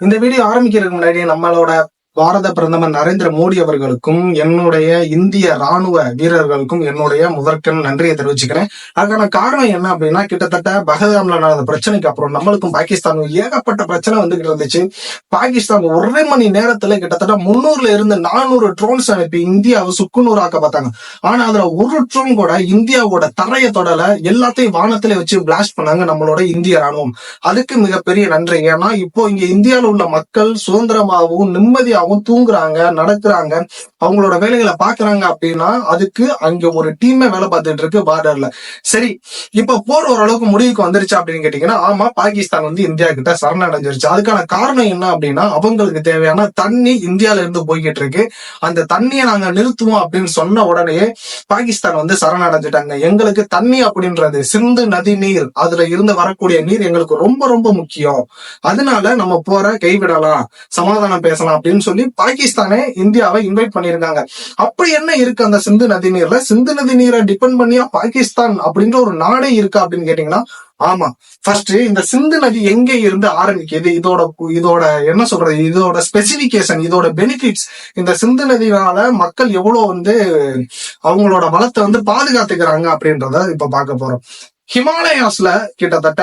இந்த வீடியோ ஆரம்பிக்கிறதுக்கு முன்னாடி நம்மளோட பாரத பிரதமர் நரேந்திர மோடி அவர்களுக்கும் என்னுடைய இந்திய ராணுவ வீரர்களுக்கும் என்னுடைய முதற்கண் நன்றியை தெரிவிச்சுக்கிறேன். அதுக்கான காரணம் என்ன அப்படின்னா கிட்டத்தட்ட பகதாம்ல நடந்த பிரச்சனைக்கு அப்புறம் நம்மளுக்கும் பாகிஸ்தானும் ஏகப்பட்ட பிரச்சனை வந்துகிட்டு இருந்துச்சு. பாகிஸ்தான் ஒரே மணி நேரத்துல கிட்டத்தட்ட முன்னூறுல இருந்து நானூறு ட்ரோன்ஸ் அனுப்பி இந்தியாவை சுக்குநூறாக்க பார்த்தாங்க. ஆனா அதுல ஒரு ட்ரோன் கூட இந்தியாவோட தரைய தொடல எல்லாத்தையும் வானத்திலே வச்சு பிளாஸ்ட் பண்ணாங்க நம்மளோட இந்திய ராணுவம். அதுக்கு மிகப்பெரிய நன்றி. ஏன்னா இப்போ இங்க இந்தியாவில் உள்ள மக்கள் சுதந்திரமாகவும் நிம்மதியாகவும் தூங்குறாங்க நடக்கிறாங்க அவங்களோட வேலைகளை பாக்குறாங்க அப்படின்னா அதுக்கு அங்க ஒரு டீமே வேலை பார்த்துட்டு இருக்கு பார்டர்ல சரி இப்ப போர் ஓரளவுக்கு முடிவுக்கு வந்துருச்சு அப்படின்னு கேட்டீங்கன்னா ஆமா பாகிஸ்தான் வந்து இந்தியா கிட்ட சரணடைஞ்சிருச்சு. அதுக்கான காரணம் என்ன அப்படின்னா அவங்களுக்கு தேவையான தண்ணி இந்தியால இருந்து போய்கிட்டு இருக்கு. அந்த தண்ணியை நாங்க நிறுத்துவோம் அப்படின்னு சொன்ன உடனே பாகிஸ்தான் வந்து சரணடைஞ்சிட்டாங்க. எங்களுக்கு தண்ணி அப்படின்றது சிந்து நதி நீர் அதுல இருந்து வரக்கூடிய நீர் எங்களுக்கு ரொம்ப ரொம்ப முக்கியம். அதனால நம்ம போற கைவிடலாம் சமாதானம் பேசலாம் அப்படின்னு சொல்லி பாகிஸ்தானே இந்தியாவை இன்வைட் பண்ணியிருக்காங்க. அப்படி என்ன இருக்கு அந்த சிந்து நதி நீர்ல? சிந்து நதி நீரை டிபெண்ட் பண்ணியா பாகிஸ்தான் அப்படின்ற ஒரு நாடே இருக்கா அப்படின்னு கேட்டீங்கன்னா ஆமா. ஃபர்ஸ்ட் இந்த சிந்து நதி எங்க இருந்து ஆரம்பிக்குது? இதோட இதோட என்ன சொல்றது? இதோட ஸ்பெசிபிகேஷன் இதோட பெனிஃபிட்ஸ் இந்த சிந்து நதினால மக்கள் எவ்வளவு வந்து அவங்களோட வளத்தை வந்து பாதுகாத்துக்கிறாங்க அப்படின்றத இப்ப பார்க்க போறோம். ஹிமாலயாஸ்ல கிட்டத்தட்ட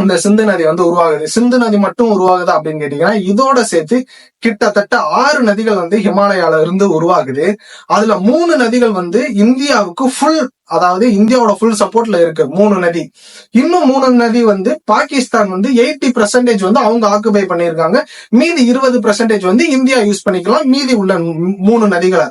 இந்த சிந்து நதி வந்து உருவாகுது. சிந்து நதி மட்டும் உருவாகுது அப்படின்னு கேட்டீங்கன்னா இதோட சேர்த்து கிட்டத்தட்ட ஆறு நதிகள் வந்து ஹிமாலயால இருந்து உருவாகுது. அதுல மூணு நதிகள் வந்து இந்தியாவுக்கு ஃபுல் அதாவது இந்தியாவோட ஃபுல் சப்போர்ட்ல இருக்கு மூணு நதி. இன்னும் மூணு நதி வந்து பாகிஸ்தான் வந்து எயிட்டி பர்சன்டேஜ் வந்து அவங்க ஆக்குபை பண்ணியிருக்காங்க. மீதி இருபது பர்சன்டேஜ் வந்து இந்தியா யூஸ் பண்ணிக்கலாம். மீதி உள்ள மூணு நதிகளை.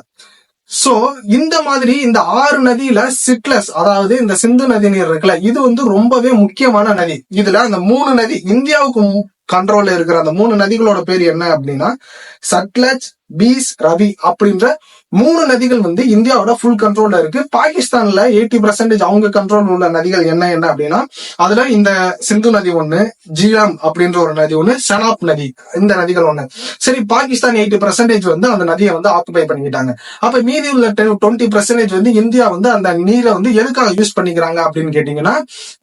சோ இந்த மாதிரி இந்த ஆறு நதியில சிட்லஸ் அதாவது இந்த சிந்து நதி நீர் இருக்குல்ல இது வந்து ரொம்பவே முக்கியமான நதி. இதுல அந்த மூணு நதி இந்தியாவுக்கு கண்ட்ரோல்ல இருக்கிற அந்த மூணு நதிகளோட பேர் என்ன அப்படின்னா சட்லஜ் பீஸ் ரவி அப்படின்ற மூணு நதிகள் வந்து இந்தியாவோட ஃபுல் கண்ட்ரோல்ல இருக்கு. பாகிஸ்தான்ல எயிட்டி பர்சன்டேஜ் அவங்க கண்ட்ரோல் உள்ள நதிகள் என்ன என்ன அப்படின்னா அதுல இந்த சிந்து நதி ஒண்ணு ஜீலம் அப்படின்ற ஒரு நதி ஒண்ணு சனாப் நதி இந்த நதிகள் ஒண்ணு. சரி பாகிஸ்தான் எயிட்டி பர்சன்டேஜ் வந்து அந்த நதியை வந்து ஆக்குபை பண்ணிக்கிட்டாங்க. அப்ப மீதி உள்ள டுவெண்ட்டி பர்சன்டேஜ் வந்து இந்தியா வந்து அந்த நீரை வந்து எதுக்காக யூஸ் பண்ணிக்கிறாங்க அப்படின்னு கேட்டீங்கன்னா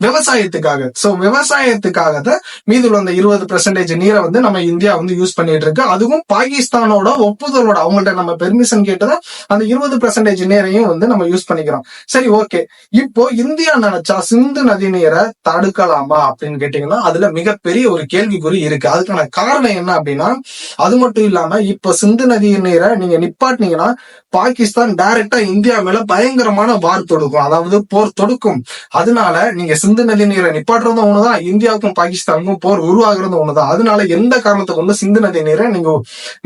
விவசாயத்துக்காக. சோ விவசாயத்துக்காக தான் மீதி உள்ள அந்த இருபது பர்சன்டேஜ் நீரை வந்து நம்ம இந்தியா வந்து யூஸ் பண்ணிட்டு இருக்கு. அதுவும் பாகிஸ்தானோட ஒப்புதலோட அவங்கள்ட்ட நம்ம பெர்மிஷன் கேட்டதை அந்த இருபது பெர்சன்டேஜ் நீரையும் வந்து நம்ம யூஸ் பண்ணிக்கிறோம். சரி ஓகே இப்போ இந்தியா நினைச்சா சிந்து நதி நீரை தடுக்கலாமா அப்படின்னு கேட்டீங்கன்னா அதுல மிகப்பெரிய ஒரு கேள்விக்குறி இருக்கு. அதுக்கான காரணம் என்ன அப்படின்னா அது மட்டும் இல்லாம இப்ப சிந்து நதி நீரை நீங்க நிப்பாட்டினீங்கன்னா பாகிஸ்தான் டைரக்டா இந்தியா மேல பயங்கரமான வார் தொடுக்கும். அதாவது போர் தொடுக்கும். அதனால நீங்க சிந்து நதி நீரை நிப்பாட்டுறதும் ஒண்ணுதான் இந்தியாவுக்கும் பாகிஸ்தானுக்கும் போர் உருவாகிறது ஒண்ணுதான். அதனால எந்த காரணத்தை கொண்டு சிந்து நதி நீரை நீங்க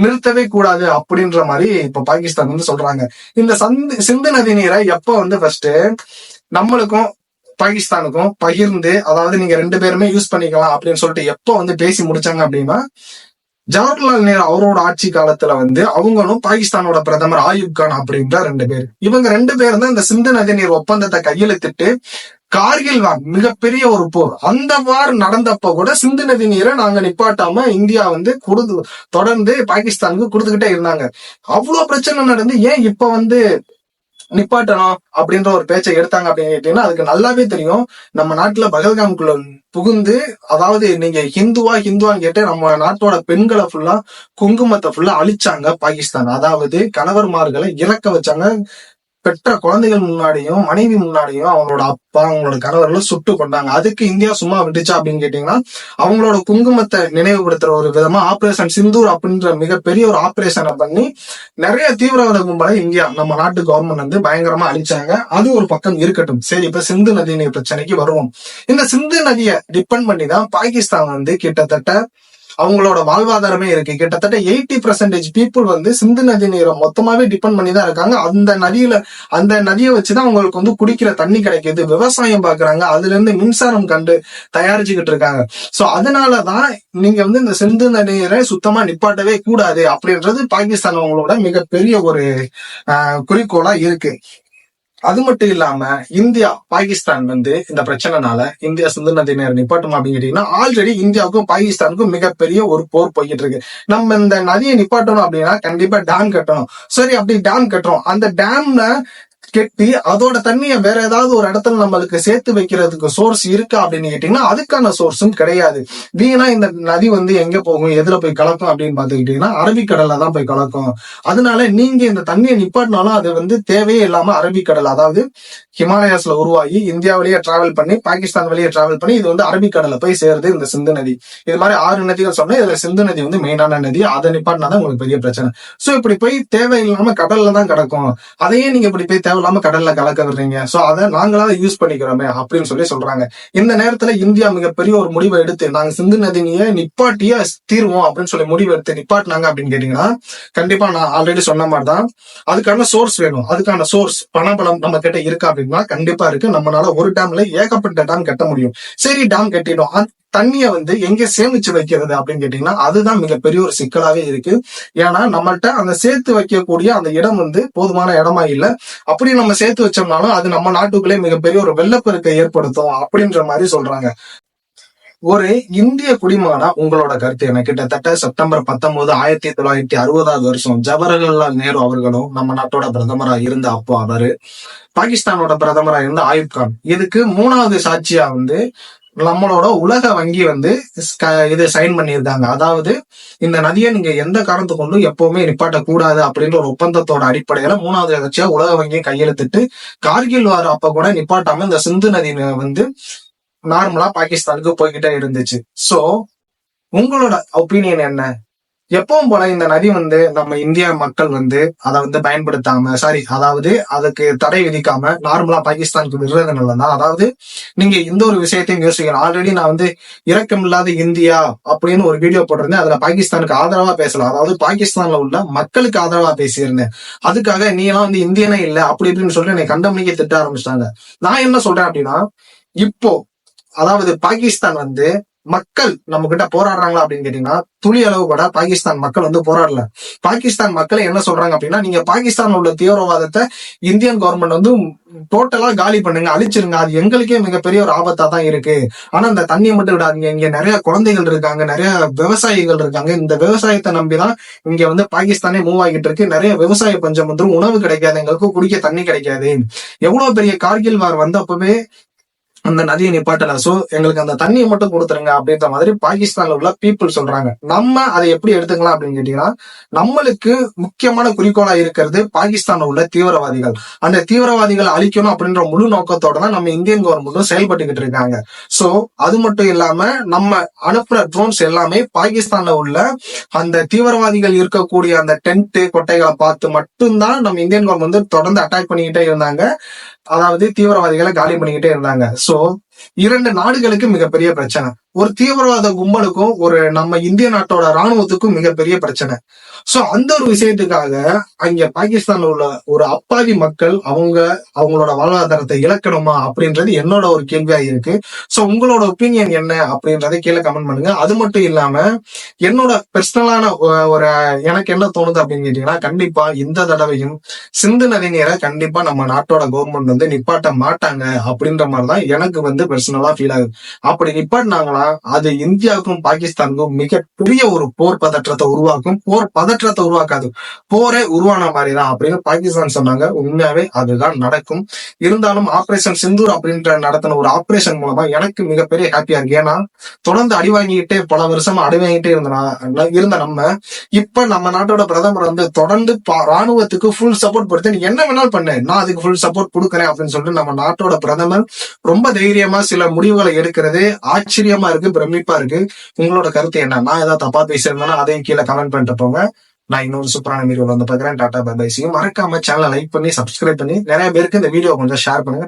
நிறுத்தவே கூடாது அப்படின்ற மாதிரி இப்ப பாகிஸ்தான் வந்து அப்படின்னு சொல்றாங்க. இந்த சந்து சிந்து நதி நீரை எப்ப வந்து ஃபர்ஸ்ட் நம்மளுக்கும் பாகிஸ்தானுக்கும் பகிர்ந்து அதாவது நீங்க ரெண்டு பேருமே யூஸ் பண்ணிக்கலாம் அப்படின்னு சொல்லிட்டு எப்போ வந்து பேசி முடிச்சாங்க அப்படின்னா ஜவஹர்லால் நேரு அவரோட ஆட்சி காலத்துல வந்து அவங்களும் பாகிஸ்தானோட பிரதமர் ஆயுப் கான் அப்படின்ற ரெண்டு பேர். இவங்க ரெண்டு பேரும் தான் இந்த சிந்து நதி நீர் ஒப்பந்தத்தை கையெழுத்திட்டு கார்கில் வார் மிகப்பெரிய ஒரு போர். அந்த வார் நடந்தப்ப கூட சிந்து நதி நீரை நாங்க நிப்பாட்டாம இந்தியா வந்து கொடுத்து தொடர்ந்து பாகிஸ்தானுக்கு கொடுத்துக்கிட்டே இருந்தாங்க. அவ்வளவு பிரச்சனை நடந்து ஏன் இப்ப வந்து நிப்பாட்டணும் அப்படின்ற ஒரு பேச்சை எடுத்தாங்க அப்படின்னு கேட்டீங்கன்னா அதுக்கு நல்லாவே தெரியும். நம்ம நாட்டுல பகல்காம்குள்ள புகுந்து அதாவது நீங்க ஹிந்துவா ஹிந்துவான்னு கேட்டு நம்ம நாட்டோட பெண்களை ஃபுல்லா குங்குமத்தை ஃபுல்லா அழிச்சாங்க பாகிஸ்தான். அதாவது கணவர்மார்களை இறக்க வச்சாங்க. பெற்ற குழந்தைகள் முன்னாடியும் மனைவி முன்னாடியும் அவங்களோட அப்பா அவங்களோட கணவர்களை சுட்டு கொண்டாங்க. அதுக்கு இந்தியா சும்மா விட்டுச்சா அப்படின்னு கேட்டீங்கன்னா அவங்களோட குங்குமத்தை நினைவுபடுத்துற ஒரு விதமா ஆபரேஷன் சிந்தூர் அப்படின்ற மிகப்பெரிய ஒரு ஆபரேஷனை பண்ணி நிறைய தீவிரவாத கும்பலை இந்தியா நம்ம நாட்டு கவர்மெண்ட் வந்து பயங்கரமா அழிச்சாங்க. அது ஒரு பக்கம் இருக்கட்டும். சரி இப்ப சிந்து நதி நீர் பிரச்சனைக்கு வருவோம். இந்த சிந்து நதியை டிபெண்ட் பண்ணி தான் பாகிஸ்தான் வந்து கிட்டத்தட்ட அவங்களோட வாழ்வாதாரமே இருக்கு. கிட்டத்தட்ட எயிட்டி பர்சன்டேஜ் பீப்புள் வந்து சிந்து நதி நீரை மொத்தமாவே டிபெண்ட் பண்ணி தான் இருக்காங்க. அந்த நதியில அந்த நதியை வச்சுதான் அவங்களுக்கு வந்து குடிக்கிற தண்ணி கிடைக்குது. விவசாயம் பாக்குறாங்க. அதுல இருந்து மின்சாரம் கண்டு தயாரிச்சுக்கிட்டு இருக்காங்க. சோ அதனாலதான் நீங்க வந்து இந்த சிந்து நதியரை சுத்தமா நிப்பாட்டவே கூடாது அப்படின்றது பாகிஸ்தான் அவங்களோட மிகப்பெரிய ஒரு குறிக்கோளா இருக்கு. அது மட்டும் இல்லாம இந்தியா பாகிஸ்தான் வந்து இந்த பிரச்சனைனால இந்தியா சிந்து நதி நேரம் நிப்பாட்டுமா அப்படின்னு கேட்டீங்கன்னா ஆல்ரெடி இந்தியாவுக்கும் பாகிஸ்தானுக்கும் மிகப்பெரிய ஒரு போர் போய்கிட்டு இருக்கு. நம்ம இந்த நதியை நிப்பாட்டணும் அப்படின்னா கண்டிப்பா டேம் கட்டணும். சரி அப்படி டேம் கட்டுறோம். அந்த டேம்ல கெட்டி அதோட தண்ணியை வேற ஏதாவது ஒரு இடத்துல நம்மளுக்கு சேர்த்து வைக்கிறதுக்கு சோர்ஸ் இருக்கா அப்படின்னு கேட்டீங்கன்னா அதுக்கான சோர்ஸும் கிடையாது. வீணா இந்த நதி வந்து எங்க போகும் எதுல போய் கலக்கும் அப்படின்னு பாத்துக்கிட்டீங்கன்னா அரபிக்கடல்ல தான் போய் கலக்கும். அதனால நீங்க இந்த தண்ணியை நிப்பாட்டினாலும் அது வந்து தேவையே இல்லாம அரபிக்கடல் அதாவது ஹிமாலயாஸ்ல உருவாகி இந்தியா வழியா டிராவல் பண்ணி பாகிஸ்தான் வழியா டிராவல் பண்ணி இது வந்து அரபிக்கடல போய் சேருது இந்த சிந்து நதி. இது மாதிரி ஆறு நதிகள் சொன்னா இதுல சிந்து நதி வந்து மெயினான நதி. அதை நிப்பாட்டினா தான் உங்களுக்கு பெரிய பிரச்சனை. சோ இப்படி போய் தேவையில்லாம கடல்ல தான் கிடக்கும். அதையே நீங்க இப்படி போய் தேவையில்லாம கடல்ல கலக்க விடுறீங்க சோ அதை நாங்களாவது யூஸ் பண்ணிக்கிறோமே அப்படின்னு சொல்லி சொல்றாங்க. இந்த நேரத்துல இந்தியா மிகப்பெரிய ஒரு முடிவை எடுத்து நாங்க சிந்து நதினிய நிப்பாட்டிய தீர்வோம் அப்படின்னு சொல்லி முடிவு எடுத்து நிப்பாட்டினாங்க அப்படின்னு கேட்டீங்கன்னா கண்டிப்பா நான் ஆல்ரெடி சொன்ன மாதிரி தான் அதுக்கான சோர்ஸ் வேணும். அதுக்கான சோர்ஸ் பணபலம் நம்ம கிட்ட இருக்கா அப்படின்னா கண்டிப்பா இருக்கு. நம்மளால ஒரு டேம்ல ஏகப்பட்ட டேம் கட்ட முடியும். சரி டேம் கட்டிடும் தண்ணியை வந்து எங்க சேமிச்சு வைக்கிறது அப்படின்னு கேட்டீங்கன்னா அதுதான் மிகப்பெரிய ஒரு சிக்கலாவே இருக்கு. ஏன்னா நம்மள்கிட்ட அந்த சேர்த்து வைக்கக்கூடிய அந்த இடம் வந்து போதுமான இடமா இல்லை. அப்படி நம்ம சேர்த்து வச்சோம்னாலும் அது நம்ம நாட்டுக்குள்ளே மிகப்பெரிய ஒரு வெள்ளப்பெருக்கை ஏற்படுத்தும் அப்படின்ற மாதிரி சொல்றாங்க. ஒரு இந்திய குடிமகனா உங்களோட கருத்து என்ன? கிட்டத்தட்ட செப்டம்பர் பத்தொன்பது ஆயிரத்தி தொள்ளாயிரத்தி அறுபதாவது வருஷம் ஜவஹர்லால் நேரு அவர்களும் நம்ம நாட்டோட பிரதமரா இருந்த அப்போ அவரு பாகிஸ்தானோட பிரதமரா இருந்த ஆயுப் கான். இதுக்கு மூணாவது சாட்சியா வந்து நம்மளோட உலக வங்கி வந்து இது சைன் பண்ணியிருக்காங்க அதாவது இந்த நதியை நீங்க எந்த காரணத்து கொண்டும் எப்பவுமே நிப்பாட்ட கூடாது அப்படின்ற ஒரு ஒப்பந்தத்தோட அடிப்படையில மூணாவது கட்சியா உலக வங்கியை கையெழுத்திட்டு கார்கில் வார அப்ப கூட நிப்பாட்டாம இந்த சிந்து நதி வந்து நார்மலா பாகிஸ்தானுக்கு போய்கிட்டே இருந்துச்சு. சோ உங்களோட ஒப்பீனியன் என்ன? எப்பவும் போல இந்த நதி வந்து நம்ம இந்திய மக்கள் வந்து அதை வந்து பயன்படுத்தாம சாரி அதாவது அதுக்கு தடை விதிக்காம நார்மலா பாகிஸ்தானுக்கு விடுறது நல்லதான் அதாவது நீங்க இந்த ஒரு விஷயத்தையும் யோசிக்கணும். ஆல்ரெடி நான் வந்து இறக்கம் இல்லாத இந்தியா அப்படின்னு ஒரு வீடியோ போட்டிருந்தேன். அதுல பாகிஸ்தானுக்கு ஆதரவா பேசலாம். அதாவது பாகிஸ்தான்ல உள்ள மக்களுக்கு ஆதரவா பேசியிருந்தேன். அதுக்காக நீ எல்லாம் வந்து இந்தியனே இல்ல அப்படி இப்படின்னு சொல்லி என்னை கண்டமணிக்க திட்ட ஆரம்பிச்சிட்டாங்க. நான் என்ன சொல்றேன் அப்படின்னா இப்போ அதாவது பாகிஸ்தான் வந்து மக்கள் நம்ம கிட்ட போராடுறாங்களா அப்படின்னு கேட்டீங்கன்னா துளி அளவு கூட பாகிஸ்தான் மக்கள் வந்து போராடல. பாகிஸ்தான் மக்களை என்ன சொல்றாங்க அப்படின்னா நீங்க பாகிஸ்தான் உள்ள தீவிரவாதத்தை இந்தியன் கவர்மெண்ட் வந்து டோட்டலா காலி பண்ணுங்க அழிச்சிருங்க. அது எங்களுக்கே மிகப்பெரிய ஒரு ஆபத்தா தான் இருக்கு. ஆனா இந்த தண்ணியை மட்டும் விடாதீங்க. இங்க நிறைய குழந்தைகள் இருக்காங்க நிறைய விவசாயிகள் இருக்காங்க. இந்த விவசாயத்தை நம்பிதான் இங்க வந்து பாகிஸ்தானே மூவ் ஆகிட்டு இருக்கு. நிறைய விவசாய பஞ்சம் வந்துடும் உணவு கிடைக்காது எங்களுக்கு குடிக்க தண்ணி கிடைக்காது. எவ்வளவு பெரிய கார்கில் வார் வந்தப்பவே அந்த நதியை நிப்பாட்டல சோ எங்களுக்கு அந்த தண்ணியை மட்டும் கொடுத்துருங்க அப்படின்ற மாதிரி பாகிஸ்தான்ல உள்ள பீப்புள் சொல்றாங்க. நம்ம அதை எப்படி எடுத்துக்கலாம் அப்படின்னு கேட்டீங்கன்னா நம்மளுக்கு முக்கியமான குறிக்கோளா இருக்கிறது பாகிஸ்தான்ல உள்ள தீவிரவாதிகள். அந்த தீவிரவாதிகளை அழிக்கணும் அப்படின்ற முழு நோக்கத்தோட தான் நம்ம இந்தியன் கவர்மெண்ட்டும் செயல்பட்டுக்கிட்டு இருக்காங்க. சோ அது மட்டும் இல்லாம நம்ம அனுப்புற ட்ரோன்ஸ் எல்லாமே பாகிஸ்தான்ல உள்ள அந்த தீவிரவாதிகள் இருக்கக்கூடிய அந்த டென்ட் கொட்டைகளை பார்த்து மட்டும்தான் நம்ம இந்தியன் கவர்மெண்ட் வந்து தொடர்ந்து அட்டாக் பண்ணிக்கிட்டே இருந்தாங்க. அதாவது தீவிரவாதிகளை காலி பண்ணிக்கிட்டே இருந்தாங்க. சோ also இரண்டு நாடுகளுக்கு மிகப்பெரிய பிரச்சனை. ஒரு தீவிரவாத கும்பலுக்கும் ஒரு நம்ம இந்திய நாட்டோட ராணுவத்துக்கும் மிகப்பெரிய பிரச்சனை. சோ அந்த ஒரு விஷயத்துக்காக அங்க பாகிஸ்தான்ல உள்ள ஒரு அப்பாவி மக்கள் அவங்க அவங்களோட வாழ்வாதாரத்தை இழக்கணுமா அப்படின்றது என்னோட ஒரு கேள்வியா இருக்கு. சோ உங்களோட ஒப்பீனியன் என்ன அப்படின்றத கீழே கமெண்ட் பண்ணுங்க. அது மட்டும் இல்லாம என்னோட பர்சனலான ஒரு எனக்கு என்ன தோணுது அப்படின்னு கேட்டீங்கன்னா கண்டிப்பா இந்த தடவையும் சிந்து நதி நீரை கண்டிப்பா நம்ம நாட்டோட கவர்மெண்ட் வந்து நிப்பாட்ட மாட்டாங்க அப்படின்ற மாதிரிதான் எனக்கு வந்து பர்சனலா ஃபீல் ஆகுது. அப்படி நிப்பாட்டினாங்களா அது இந்தியாவுக்கும் பாகிஸ்தானுக்கும் மிகப்பெரிய ஒரு போர் பதற்றத்தை உருவாக்கும். போர் பதற்றத்தை உருவாக்காது. போரே உருவான மாதிரிதான் அப்படின்னு பாகிஸ்தான் சொன்னாங்க. உண்மையாவே அதுதான் நடக்கும். இருந்தாலும் ஆபரேஷன் சிந்தூர் அப்படின்ற நடத்தின ஒரு ஆபரேஷன் மூலமா எனக்கு மிகப்பெரிய ஹாப்பியா இருக்கு. ஏன்னா தொடர்ந்து அடி வாங்கிக்கிட்டே பல வருஷமா அடி வாங்கிட்டே இருந்த இருந்த நம்ம இப்ப நம்ம நாட்டோட பிரதமர் வந்து தொடர்ந்து ராணுவத்துக்கு ஃபுல் சப்போர்ட் படுத்து என்ன வேணாலும் பண்ணு. நான் அதுக்கு ஃபுல் சப்போர்ட் கொடுக்குறேன் அப்படின்னு சொல்லிட்டு நம்ம நாட்டோட பிரதமர் ரொம்ப தைரியமா சில முடிவுகளை எடுக்கிறது. ஆச்சரியமா இருக்கு பிரமிப்பா இருக்கு. உங்களோட கருத்து என்ன? நான் ஏதாவது தப்பா பேசியிருந்தேன்னா அதையும் கீழே கமெண்ட் பண்ணிட்டு போங்க. நான் இன்னொரு சூப்பரான வீடியோல வந்து பாக்குறேன் டாடா பை பைசியும் மறக்காம சேனலை லைக் பண்ணி சப்ஸ்கிரைப் பண்ணி நிறைய பேருக்கு இந்த வீடியோ கொஞ்சம் ஷேர் பண்ணுங்க.